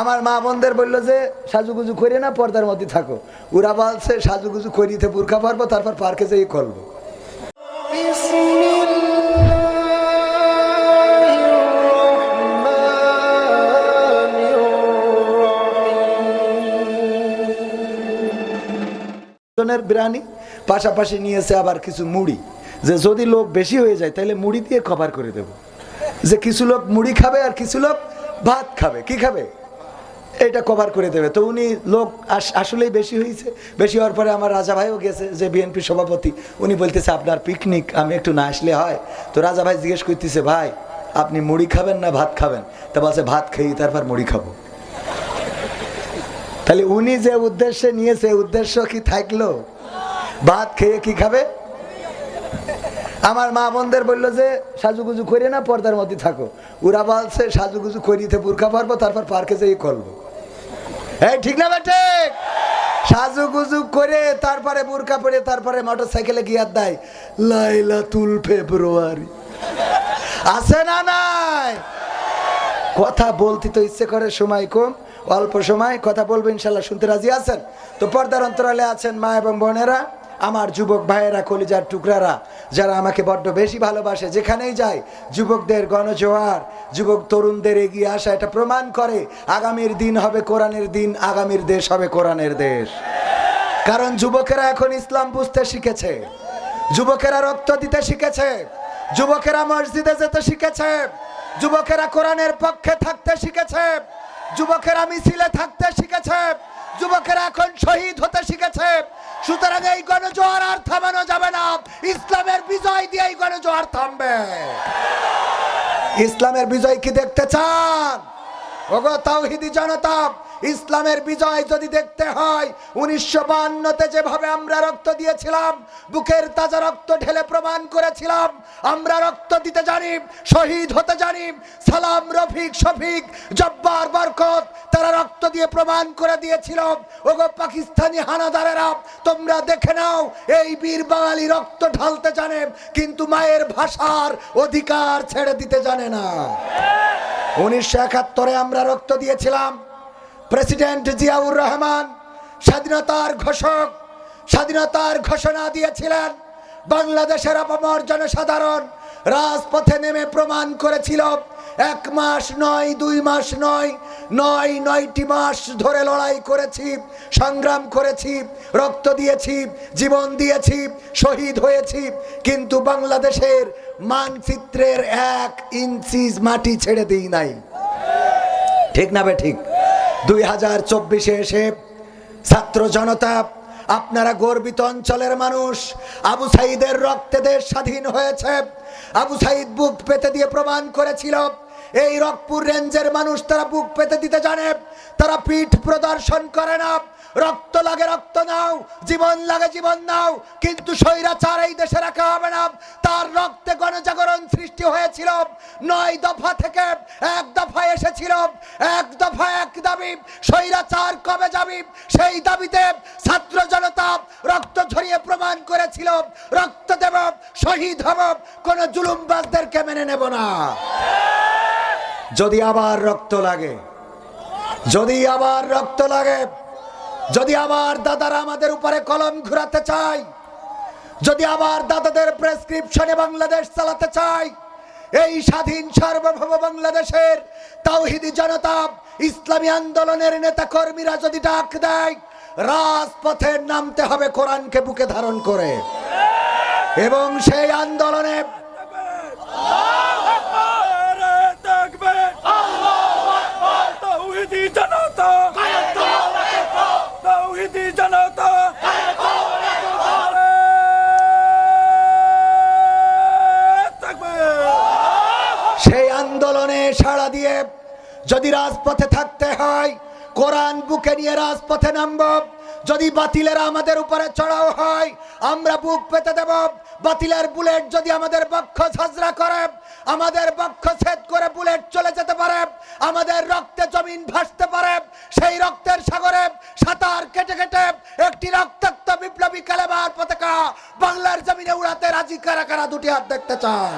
আমার মা বোনদের বলল যে, সাজুগুজু করে না, পর্দার মধ্যে থাকো। ওরা বলছে, সাজুগুজু করিতে বুরখা পারব, তারপর পার্কে যেয়ে করব। জনের বিরিয়ানি পাশাপাশি নিয়েছে আবার কিছু মুড়ি। যে যদি লোক বেশি হয়ে যায় তাহলে মুড়ি দিয়ে কভার করে দেব। যে কিছু লোক মুড়ি খাবে আর কিছু লোক ভাত খাবে, কি খাবে? এটা কভার করে দেবে। তো উনি লোক আস- আসলেই বেশি হয়েছে বেশি হওয়ার পরে আমার রাজা ভাইও গেছে, যে বিএনপি সভাপতি। উনি বলতেছে, আপনার পিকনিক আমি একটু না আসলে হয়। তো রাজা ভাই জিজ্ঞেস করতেছে, ভাই, আপনি মুড়ি খাবেন না ভাত খাবেন? তা বলছে, ভাত খেয়ে তারপর মুড়ি খাব। তাহলে উনি যে উদ্দেশ্যে নিয়েছে, উদ্দেশ্য কি থাকল? ভাত খেয়ে কি খাবে? আমার মা বোনদের বলল যে, সাজুগুজু করে না, পর্দার মধ্যে থাকো। ওরা বলছে, সাজুগুজু করিতে বুরখা পারব, তারপর পার্কে যেয়ে করব। এই, ঠিক না বেটে সাজুগুজু করে তারপরে বুরকা পরে, তারপরে মোটর সাইকেলে গিয়ার দেয় লাইলা তুল ফেব্রুয়ারি। আছে না নাই? কথা বলতে তো ইচ্ছে করে, সময় কম, অল্প সময়, কথা বলব ইনশাল্লাহ, শুনতে রাজি আছেন? তো পর্দার অন্তরালে আছেন মা এবং বোনেরা। আমার যুবক ভাইয়েরা, কলিজার টুকরারা, যারা আমাকে বড্ড বেশি ভালোবাসে, যেখানেই যায় যুবকদের গণজোয়ার, যুবক তরুণদের এগিয়ে আসা, এটা প্রমাণ করে আগামীর দিন হবে কোরআনের দিন, আগামীর দেশ হবে কোরআনের দেশ। কারণ যুবকেরা এখন ইসলাম বুঝতে শিখেছে, যুবকেরা রক্ত দিতে শিখেছে, যুবকেরা মসজিদে যেতে শিখেছে, যুবকেরা কোরআনের পক্ষে থাকতে শিখেছে, যুবকেরা মিছিলে থাকতে শিখেছে, যুবকেরা এখন শহীদ হতে সুতরাং এই গণজোয়ার আর থামানো যাবে না। ইসলামের বিজয় দিয়ে এই গণজোয়ার থামবে। ইসলামের বিজয় কি দেখতে চান? ওগো তাওহিদি জনতা ইসলামের বিজয় যদি দেখতে হয়, উনিশশো বান্নতে যেভাবে আমরা রক্ত দিয়েছিলাম, বুকের তাজা রক্ত ঢেলে প্রমাণ করেছিলাম, আমরা রক্ত দিতে জানি, শহীদ হতে জানি, সালাম, রফিক, শফিক, জব্বার, বরকত, তারা রক্ত দিয়ে প্রমাণ করে দিয়েছিল। ওগো পাকিস্তানি হানাদারেরা, তোমরা দেখে নাও, এই বীর বাঙালি রক্ত ঢালতে জানে, কিন্তু মায়ের ভাষার অধিকার ছেড়ে দিতে জানে না। উনিশশো একাত্তরে আমরা রক্ত দিয়েছিলাম প্রেসিডেন্ট জিয়াউর রহমান স্বাধীনতার ঘোষক, স্বাধীনতার ঘোষণা দিয়েছিলেন। বাংলাদেশের অপমর জনসাধারণ রাজপথে নেমে প্রমাণ করেছিল, এক মাস নয়, দুই মাস নয় নয়, নয়টি মাস ধরে লড়াই করেছি, সংগ্রাম করেছি, রক্ত দিয়েছি, জীবন দিয়েছি, শহীদ হয়েছি, কিন্তু বাংলাদেশের মানচিত্রের এক ইঞ্চি মাটি ছেড়ে দিই নাই। ঠিক না বে ঠিক? দুই হাজার চব্বিশে এসে ছাত্র জনতা, আপনারা গর্বিত অঞ্চলের মানুষ, আবু সাইদের রক্তে দেশ স্বাধীন হয়েছে। আবু সাইদ বুক পেতে দিয়ে প্রমাণ করেছিল, এই রকপুর রেঞ্জের মানুষ তারা বুক পেতে দিতে জানে, তারা পিঠ প্রদর্শন করে না। রক্ত লাগে, রক্ত নাও, জীবন লাগে, জীবন নাও, কিন্তু স্বৈরাচার এই দেশে রাখা হবে না। তার রক্তে গণজাগরণ সৃষ্টি হয়েছিল। নয় দফা থেকে এক দফা এসেছিল। এক দফা এক দাবি, স্বৈরাচার কবে যাবি? সেই দাবিতে ছাত্র জনতা রক্ত ঝরিয়ে প্রমাণ করেছিল। রক্ত দেব, শহীদ হব, কোন জুলুমবাজদেরকে মেনে নেব না। যদি আবার রক্ত লাগে, যদি আবার রক্ত লাগে, যদি আবার দাদারা আমাদের উপরে কলম ঘুরাতে চায় যদি আমার দাদাদের প্রেসক্রিপশনে বাংলাদেশ চালাতে চাই, এই স্বাধীন সার্বভৌম বাংলাদেশের তাওহিদি জনতা ইসলামী আন্দোলনের নেতা কর্মীরা যদি ডাক দেয়, রাজপথে নামতে হবে কোরআনকে বুকে ধারণ করে। এবং সেই আন্দোলনে নারে তাকবীর তাওহীদি জনতা তাওহীদি জনতা নারে তাকবীর সেই আন্দোলনে সাড়া দিয়ে যদি রাজপথে থাকতে হয়, কোরআন বুকে নিয়ে রাজপথে নামব। যদি বাতিলের আমাদের উপরে চড়াও হয়, আমরা বুক পেতে দেব। বাতিলের বুলেট যদি আমাদের বক্ষ ঝাঁঝরা করে, আমাদের বক্ষ ছেদ করে বুলেট চলে যেতে পারে। আমাদের রক্তে জমিন ভাসতে পারে। সেই রক্তের সাগরে সাঁতার কেটে কেটে একটি রক্তাক্ত বিপ্লবী কালেমার পতাকা বাংলার জমিনে উড়াতে রাজি কারা কারা দুটি হাত দেখতে চায়?